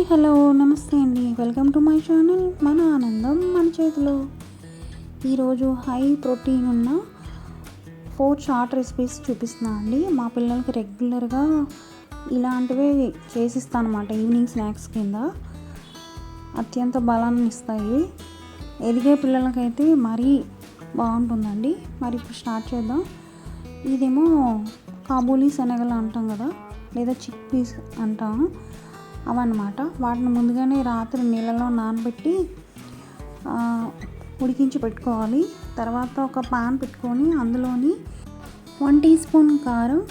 Hi hello నమస్తే అండి. Welcome to my channel మన ఆనందం మన చేతిలో. ఈరోజు హై ప్రోటీన్ ఉన్న ఫోర్ షార్ట్ రెసిపీస్ చూపిస్తున్నా అండి. మా పిల్లలకి రెగ్యులర్గా ఇలాంటివే చేసిస్తాను అనమాట ఈవినింగ్ స్నాక్స్ కింద. అత్యంత బలాన్ని ఇస్తాయి. ఎదిగే పిల్లలకైతే మరీ బాగుంటుందండి. మరి ఇప్పుడు స్టార్ట్ చేద్దాం. ఇదేమో కాబూలీ శనగలు అంటాం కదా లేదా చిక్ పీస్ అంటాము అవన్నమాట. వాటిని ముందుగానే రాత్రి నీళ్ళలో నానబెట్టి ఉడికించి పెట్టుకోవాలి. తర్వాత ఒక పాన్ పెట్టుకొని అందులోని వన్ టీ స్పూన్ కారం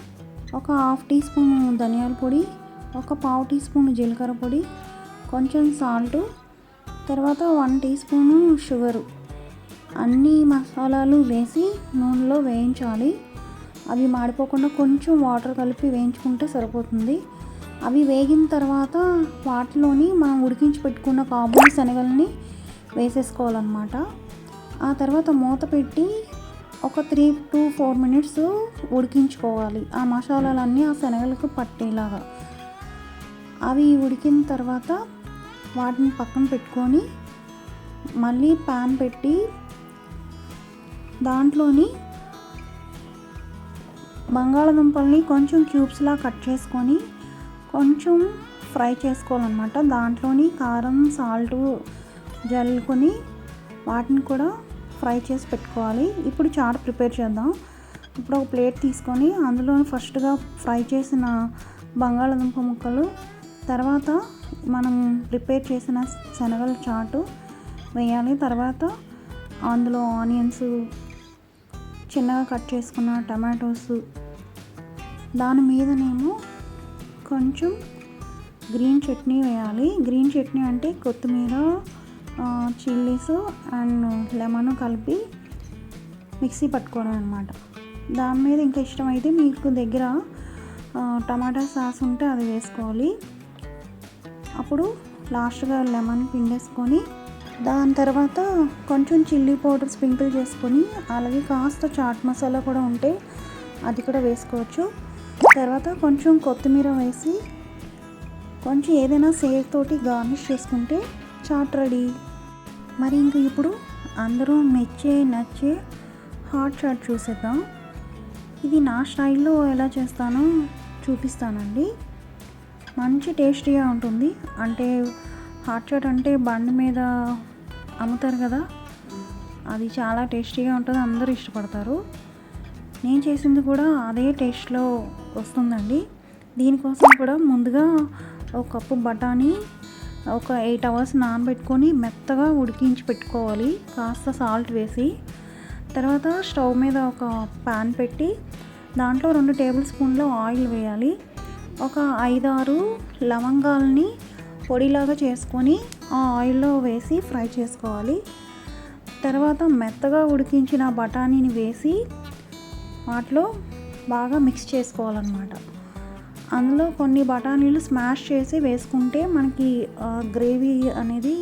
ఒక హాఫ్ టీ స్పూన్ ధనియాల పొడి ఒక పావు టీ స్పూన్ జీలకర్ర పొడి కొంచెం సాల్ట్ తర్వాత వన్ టీ స్పూను షుగరు. అన్ని మసాలాలు వేసి నూనెలో వేయించాలి. అవి మాడిపోకుండా కొంచెం వాటర్ కలిపి వేయించుకుంటే సరిపోతుంది. అవి వేగిన తర్వాత వాటిలోని మనం ఉడికించి పెట్టుకున్న కాబూలి శనగల్ని వేసేసుకోవాలన్నమాట. ఆ తర్వాత మూత పెట్టి ఒక త్రీ టు ఫోర్ మినిట్స్ ఉడికించుకోవాలి. ఆ మసాలాలన్నీ ఆ శనగలకు పట్టేలాగా. అవి ఉడికిన తర్వాత వాటిని పక్కన పెట్టుకొని మళ్ళీ ప్యాన్ పెట్టి దాంట్లోని బంగాళదుంపల్ని కొంచెం క్యూబ్స్లా కట్ చేసుకొని కొంచెం ఫ్రై చేసుకోవాలన్నమాట. దాంట్లోని కారం సాల్ట్ జల్లుకొని వాటిని కూడా ఫ్రై చేసి పెట్టుకోవాలి. ఇప్పుడు చాట్ ప్రిపేర్ చేద్దాం. ఇప్పుడు ఒక ప్లేట్ తీసుకొని అందులో ఫస్ట్గా ఫ్రై చేసిన బంగాళదుంప ముక్కలు తర్వాత మనం ప్రిపేర్ చేసిన శనగల చాటు వేయాలి. తర్వాత అందులో ఆనియన్స్ చిన్నగా కట్ చేసుకున్న టమాటోస్ దాని మీదనేమో కొంచెం గ్రీన్ చట్నీ వేయాలి. గ్రీన్ చట్నీ అంటే కొత్తిమీర చిల్లీస్ అండ్ లెమన్ కలిపి మిక్సీ పట్టుకోవడం అనమాట దాని మీద ఇంకా ఇష్టమైతే మీకు దగ్గర టమాటా సాస్ ఉంటే అది వేసుకోవాలి. అప్పుడు లాస్ట్గా లెమన్ పిండేసుకొని దాని తర్వాత కొంచెం చిల్లీ పౌడర్ స్ప్రింకిల్ చేసుకొని అలాగే కాస్త చాట్ మసాలా కూడా ఉంటే అది కూడా వేసుకోవచ్చు. తర్వాత కొంచెం కొత్తిమీర వేసి కొంచెం ఏదైనా సేవ్ తోటి గార్నిష్ చేసుకుంటే చాట్ రెడీ. మరి ఇంక ఇప్పుడు అందరూ మెచ్చే నచ్చే హాట్ చాట్ చూసేద్దాం. ఇది నా స్టైల్లో ఎలా చేస్తానో చూపిస్తానండి. మంచి టేస్టీగా ఉంటుంది. అంటే హాట్ చాట్ అంటే బండి మీద అమ్ముతారు కదా అది చాలా టేస్టీగా ఉంటుంది అందరూ ఇష్టపడతారు. నేను చేసింది కూడా అదే టేస్ట్లో వస్తుందండి. దీనికోసం కూడా ముందుగా ఒక కప్పు బఠానీ ఒక ఎయిట్ అవర్స్ నానబెట్టుకొని మెత్తగా ఉడికించి పెట్టుకోవాలి. కాస్త సాల్ట్ వేసి. తర్వాత స్టవ్ మీద ఒక పాన్ పెట్టి దాంట్లో రెండు టేబుల్ స్పూన్లు ఆయిల్ వేయాలి. ఒక ఐదారు లవంగాల్ని పొడిలాగా చేసుకొని ఆ ఆయిల్లో వేసి ఫ్రై చేసుకోవాలి. తర్వాత మెత్తగా ఉడికించిన బఠానీని వేసి వాటిలో బాగా మిక్స్ చేసుకోవాలన్నమాట. అందులో కొన్ని బఠానీలు స్మాష్ చేసి వేసుకుంటే మనకి గ్రేవీ అనేది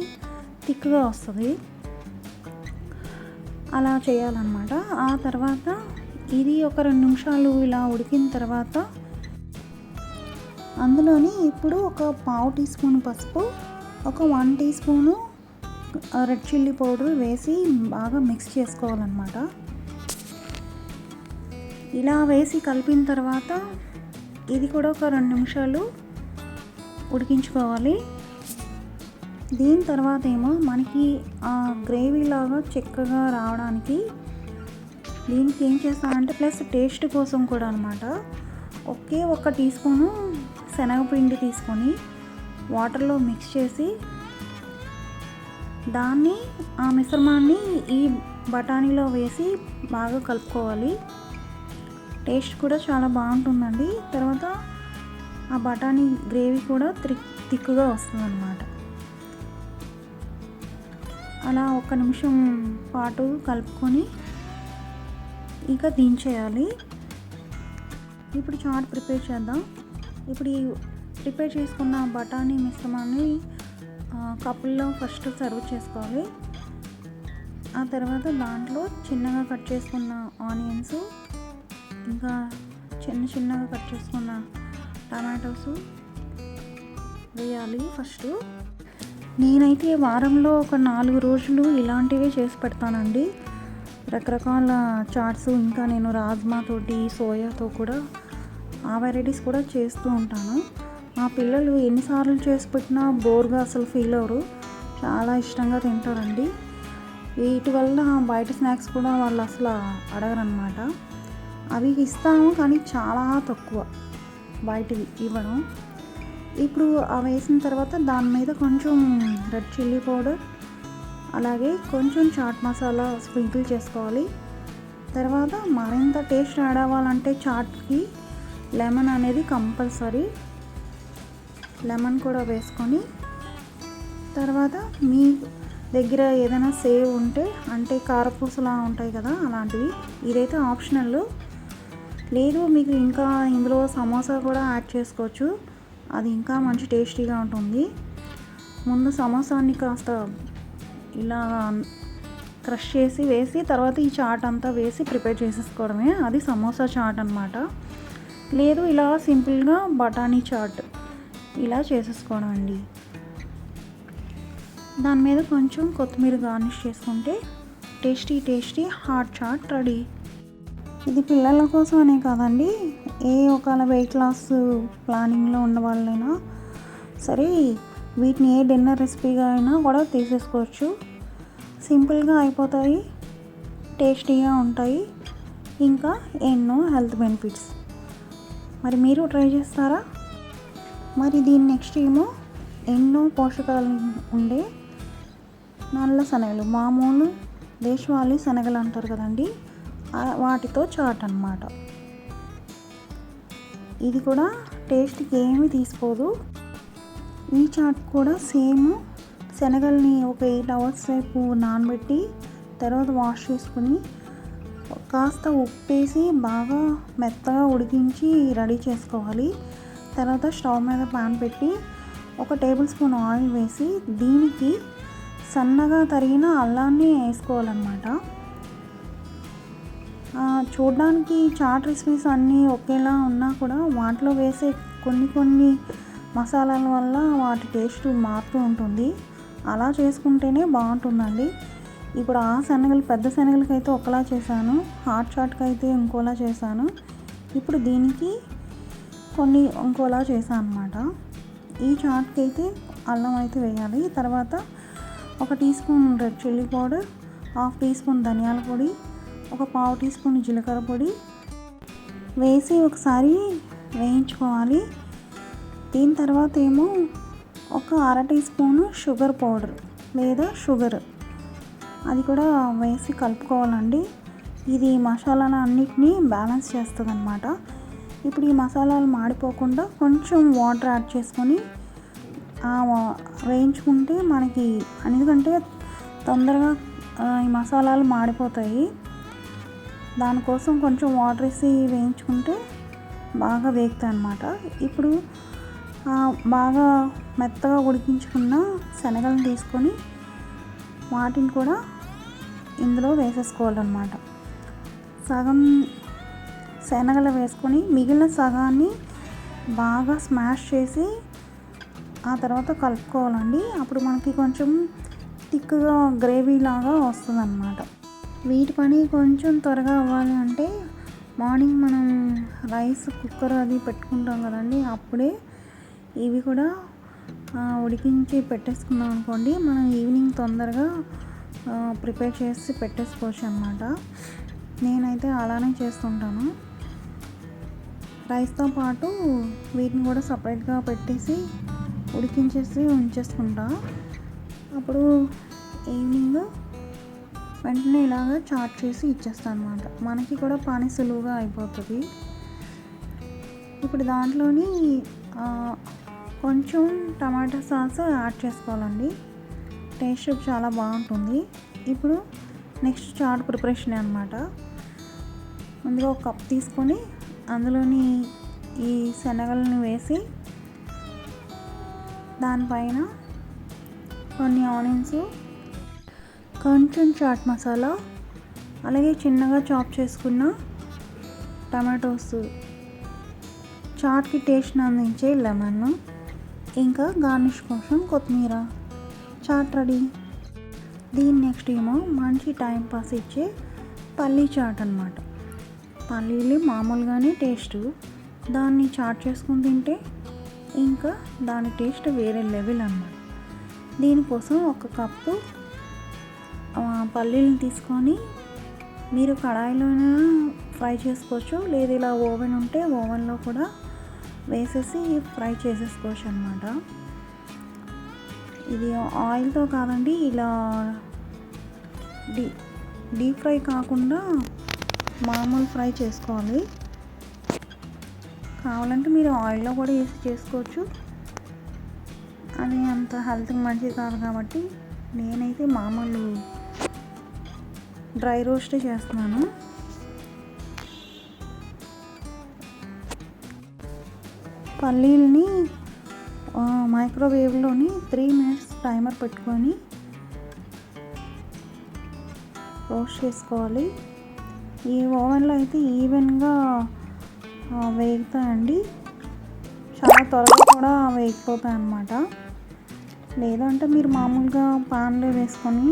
థిక్గా వస్తుంది. అలా చేయాలన్నమాట. ఆ తర్వాత ఇది ఒక రెండు నిమిషాలు ఇలా ఉడికిన తర్వాత అందులోని ఇప్పుడు ఒక పావు టీ స్పూన్ పసుపు ఒక one teaspoon red chilli powder వేసి బాగా మిక్స్ చేసుకోవాలన్నమాట. ఇలా వేసి కలిపిన తర్వాత ఇది కూడా ఒక రెండు నిమిషాలు ఉడికించుకోవాలి. దీని తర్వాత ఏమో మనకి ఆ గ్రేవీ లాగా చిక్కగా రావడానికి దీనికి ఏం చేస్తానంటే ప్లస్ టేస్ట్ కోసం కూడా అనమాట ఒకే ఒక టీ స్పూను శనగపిండి తీసుకొని వాటర్లో మిక్స్ చేసి దాన్ని ఆ మిశ్రమాన్ని ఈ బఠానీలో వేసి బాగా కలుపుకోవాలి. టేస్ట్ కూడా చాలా బాగుంటుందండి. తర్వాత ఆ బఠానీ గ్రేవీ కూడా త్రి థిక్గా వస్తుంది అలా ఒక నిమిషం పాటు కలుపుకొని ఇక దించేయాలి. ఇప్పుడు చాట్ ప్రిపేర్ చేద్దాం. ఇప్పుడు ఈ ప్రిపేర్ చేసుకున్న బఠానీ మిశ్రమాన్ని కప్పుల్లో ఫస్ట్ సర్వ్ చేసుకోవాలి. ఆ తర్వాత దాంట్లో చిన్నగా కట్ చేసుకున్న ఆనియన్స్ ఇంకా చిన్న చిన్నగా కట్ చేసుకున్న టమాటోస్ వేయాలి ఫస్ట్. నేనైతే వారంలో ఒక నాలుగు రోజులు ఇలాంటివే చేసి పెడతానండి. రకరకాల చాట్స్ ఇంకా నేను రాజ్మాతోటి సోయాతో కూడా ఆ వెరైటీస్ కూడా చేస్తూ ఉంటాను. మా పిల్లలు ఎన్నిసార్లు చేసి పెట్టినా బోర్గా అసలు ఫీల్ అవ్వరు. చాలా ఇష్టంగా తింటారండి. వీటి వల్ల బయట స్నాక్స్ కూడా వాళ్ళు అసలు అడగరనమాట అవి ఇస్తాము కానీ చాలా తక్కువ. బయటివి ఇవ్వడం ఇప్పుడు అవి వేసిన తర్వాత దాని మీద కొంచెం రెడ్ చిల్లీ పౌడర్ అలాగే కొంచెం చాట్ మసాలా స్ప్రింకిల్ చేసుకోవాలి. తర్వాత మరింత టేస్ట్ యాడ్ అవ్వాలంటే చాట్కి లెమన్ అనేది కంపల్సరీ. లెమన్ కూడా వేసుకొని తర్వాత మీ దగ్గర ఏదైనా సేవ్ ఉంటే అంటే కారపూసలా ఉంటాయి కదా అలాంటివి ఇదైతే ఆప్షనల్. లేదు మీకు ఇంకా ఇందులో సమోసా కూడా యాడ్ చేసుకోవచ్చు. అది ఇంకా మంచి టేస్టీగా ఉంటుంది. ముందు సమోసాని కాస్త ఇలా క్రష్ చేసి వేసి తర్వాత ఈ చాట్ అంతా వేసి ప్రిపేర్ చేసేసుకోవడమే. అది సమోసా చాట్ అనమాట లేదు ఇలా సింపుల్గా బఠానీ చాట్ ఇలా చేసేసుకోవడం అండి. దాని మీద కొంచెం కొత్తిమీర గార్నిష్ చేసుకుంటే tasty tasty hot chaat ready. ఇది పిల్లల కోసం అనే కాదండి. ఏ ఒకవేళ వెయిట్ లాస్ ప్లానింగ్లో ఉన్న వాళ్ళైనా సరే వీటిని ఏ డిన్నర్ రెసిపీగా అయినా కూడా తీసేసుకోవచ్చు. సింపుల్గా అయిపోతాయి టేస్టీగా ఉంటాయి ఇంకా ఎన్నో హెల్త్ బెనిఫిట్స్ మరి మీరు ట్రై చేస్తారా? మరి దీని నెక్స్ట్ ఏమో ఎన్నో పోషకాలు ఉండే నల్ల శనగలు. మామూలు దేశవాళీ శనగలు అంటారు కదండీ. వాటితో చాట్ అనమాట ఇది కూడా టేస్ట్కి ఏమీ తీసుకోదు. ఈ చాట్ కూడా సేమ్ శనగల్ని ఒక ఎయిట్ అవర్స్ సేపు నానబెట్టి తర్వాత వాష్ చేసుకుని కాస్త ఉప్పేసి బాగా మెత్తగా ఉడికించి రెడీ చేసుకోవాలి. తర్వాత స్టవ్ మీద పాన్ పెట్టి ఒక టేబుల్ స్పూన్ ఆయిల్ వేసి దీనికి సన్నగా తరిగిన అల్లాన్ని వేసుకోవాలన్నమాట. చూడడానికి చాట్ రెసిపీస్ అన్నీ ఒకేలా ఉన్నా కూడా వాటిలో వేసే కొన్ని కొన్ని మసాలాల వల్ల వాటి టేస్ట్ మారుతూ ఉంటుంది. అలా చేసుకుంటేనే బాగుంటుందండి. ఇప్పుడు ఆ శనగలు పెద్ద శనగలకి అయితే ఒకలా చేశాను. హాట్ చాట్కి అయితే ఇంకోలా చేశాను. ఇప్పుడు దీనికి కొన్ని ఇంకోలా చేశాను అనమాట ఈ చాట్కి అయితే అల్లం అయితే వేయాలి. తర్వాత ఒక teaspoon red chilli powder half teaspoon ధనియాల పొడి ఒక పావు టీ స్పూన్ జీలకర్ర పొడి వేసి ఒకసారి వేయించుకోవాలి. దీని తర్వాత ఏమో ఒక అర టీ స్పూను షుగర్ పౌడర్ లేదా షుగర్. అది కూడా వేసి కలుపుకోవాలండి. ఇది మసాలాలు అన్నిటినీ బ్యాలెన్స్ చేస్తుంది అనమాట ఇప్పుడు ఈ మసాలాలు మాడిపోకుండా కొంచెం వాటర్ యాడ్ చేసుకొని వేయించుకుంటే మనకి ఎందుకంటే తొందరగా ఈ మసాలాలు మాడిపోతాయి. దానికోసం కొంచెం వాటర్ వేసి వేయించుకుంటే బాగా వేగుతాయి అన్నమాట ఇప్పుడు బాగా మెత్తగా ఉడికించుకున్న శనగలను తీసుకొని వాటిని కూడా ఇందులో వేసేసుకోవాలన్నమాట. సగం శనగలు వేసుకొని మిగిలిన సగాన్ని బాగా స్మాష్ చేసి ఆ తర్వాత కలుపుకోవాలండి. అప్పుడు మనకి కొంచెం థిక్గా గ్రేవీ లాగా వస్తుంది అన్నమాట వీటి పని కొంచెం త్వరగా అవ్వాలి అంటే మార్నింగ్ మనం రైస్ కుక్కర్ అది పెట్టుకుంటాం కదండి. అప్పుడే ఇవి కూడా ఉడికించి పెట్టేసుకున్నాం అనుకోండి మనం ఈవినింగ్ తొందరగా ప్రిపేర్ చేసి పెట్టేసుకోవచ్చు అనమాట నేనైతే అలానే చేస్తుంటాను. రైస్తో పాటు వీటిని కూడా సపరేట్గా పెట్టేసి ఉడికించేసి ఉంచేసుకుంటా. అప్పుడు ఈవినింగ్ వెంటనే ఇలాగ చాట్ చేసి ఇచ్చేస్తాను అనమాట మనకి కూడా పని సులువుగా అయిపోతుంది. ఇప్పుడు దాంట్లోని కొంచెం టమాటా సాస్ యాడ్ చేసుకోవాలండి. టేస్ట్ చాలా బాగుంటుంది. ఇప్పుడు నెక్స్ట్ చాట్ ప్రిపరేషన్ అనమాట ముందుగా ఒక కప్ తీసుకొని అందులోని ఈ శనగలను వేసి దానిపైన కొన్ని ఆనియన్స్ కొంచెం చాట్ మసాలా అలాగే చిన్నగా చాప్ చేసుకున్న టమాటోస్. చాట్కి టేస్ట్ని అందించే లెమన్ ఇంకా గార్నిష్ కోసం కొత్తిమీర. Chat ready. దీని నెక్స్ట్ ఏమో మంచి టైం పాస్ ఇచ్చే పల్లీ చాట్ అనమాట పల్లీలు మామూలుగానే టేస్ట్. దాన్ని చాట్ చేసుకుని తింటే ఇంకా దాని టేస్ట్ వేరే లెవెల్ అన్నమాట. దీనికోసం ఒక కప్పు పల్లీలను తీసుకొని మీరు కడాయిలోనే ఫ్రై చేసుకోవచ్చు. లేదు ఇలా ఓవెన్ ఉంటే ఓవెన్లో కూడా వేసేసి ఫ్రై చేసేసుకోవచ్చు అనమాట ఇది ఆయిల్తో కాదండి ఇలా డీ డీప్ ఫ్రై కాకుండా మామూలు ఫ్రై చేసుకోవాలి. కావాలంటే మీరు ఆయిల్లో కూడా వేసి చేసుకోవచ్చు. అది అంత హెల్త్కి మంచిది కాదు కాబట్టి నేనైతే మామూలు డ్రై రోస్ట్ చేస్తున్నాను. పల్లీల్ని మైక్రోవేవ్లోని త్రీ మినిట్స్ టైమర్ పెట్టుకొని రోస్ట్ చేసుకోవాలి. ఈ ఓవెన్లో అయితే ఈవెన్గా వేగుతాయండి. చాలా త్వరగా కూడా వేగిపోతాయి అన్నమాట లేదంటే మీరు మామూలుగా పాన్లో వేసుకొని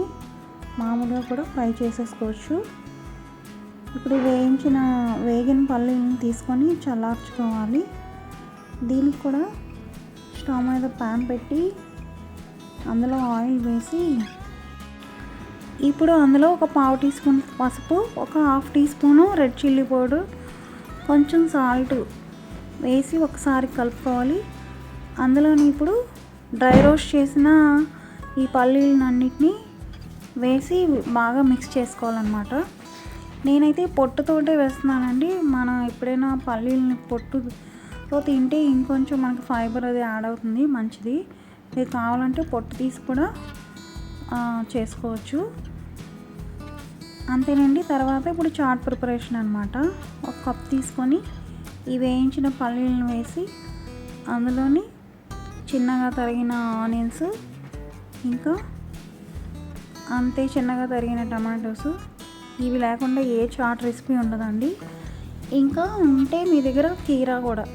మామూలుగా కూడా ఫ్రై చేసేసుకోవచ్చు. ఇప్పుడు వేయించిన వేగిన పల్లీని తీసుకొని చల్లార్చుకోవాలి. దీనికి కూడా స్టవ్ మీద ప్యాన్ పెట్టి అందులో ఆయిల్ వేసి ఇప్పుడు అందులో ఒక పావు టీ స్పూన్ పసుపు ఒక half teaspoon red chilli powder కొంచెం సాల్ట్ వేసి ఒకసారి కలుపుకోవాలి. అందులోని ఇప్పుడు డ్రై రోస్ట్ చేసిన ఈ పల్లీలన్నిటిని వేసి బాగా మిక్స్ చేసుకోవాలన్నమాట. నేనైతే పొట్టుతోటే వేస్తున్నానండి. మనం ఎప్పుడైనా పల్లీలని పొట్టుతో తింటే ఇంకొంచెం మనకి ఫైబర్ అది యాడ్ అవుతుంది మంచిది. మీకు కావాలంటే పొట్టు తీసి కూడా చేసుకోవచ్చు. అంతేనండి. తర్వాత ఇప్పుడు చాట్ ప్రిపరేషన్ అనమాట ఒక కప్ తీసుకొని ఈ వేయించిన పల్లీలను వేసి అందులోని చిన్నగా తరిగిన ఆనియన్స్ ఇంకా అంతే చిన్నగా తరిగిన టమాటోస్. ఇవి లేకుండా ఏ చాట్ రెసిపీ ఉండదండి. ఇంకా ఉంటే మీ దగ్గర కీరా కూడా.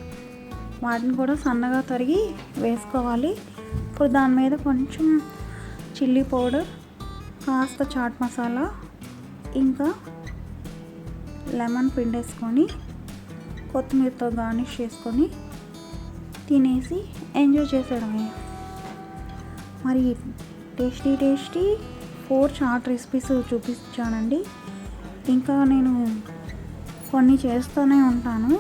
వాటిని కూడా సన్నగా తరిగి వేసుకోవాలి. ఇప్పుడు దాని మీద కొంచెం చిల్లీ పౌడర్ కాస్త చాట్ మసాలా ఇంకా లెమన్ పిండేసుకొని కొత్తిమీరతో గార్నిష్ చేసుకొని తినేసి ఎంజాయ్ చేసేయడమే. మరి tasty tasty four chaat recipes చూపించానండి. ఇంకా నేను కొన్ని చేస్తూనే ఉంటాను.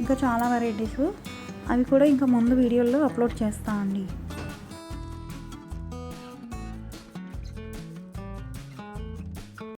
ఇంకా చాలా వెరైటీస్ అవి కూడా ఇంకా ముందు వీడియోల్లో అప్లోడ్ చేస్తానండి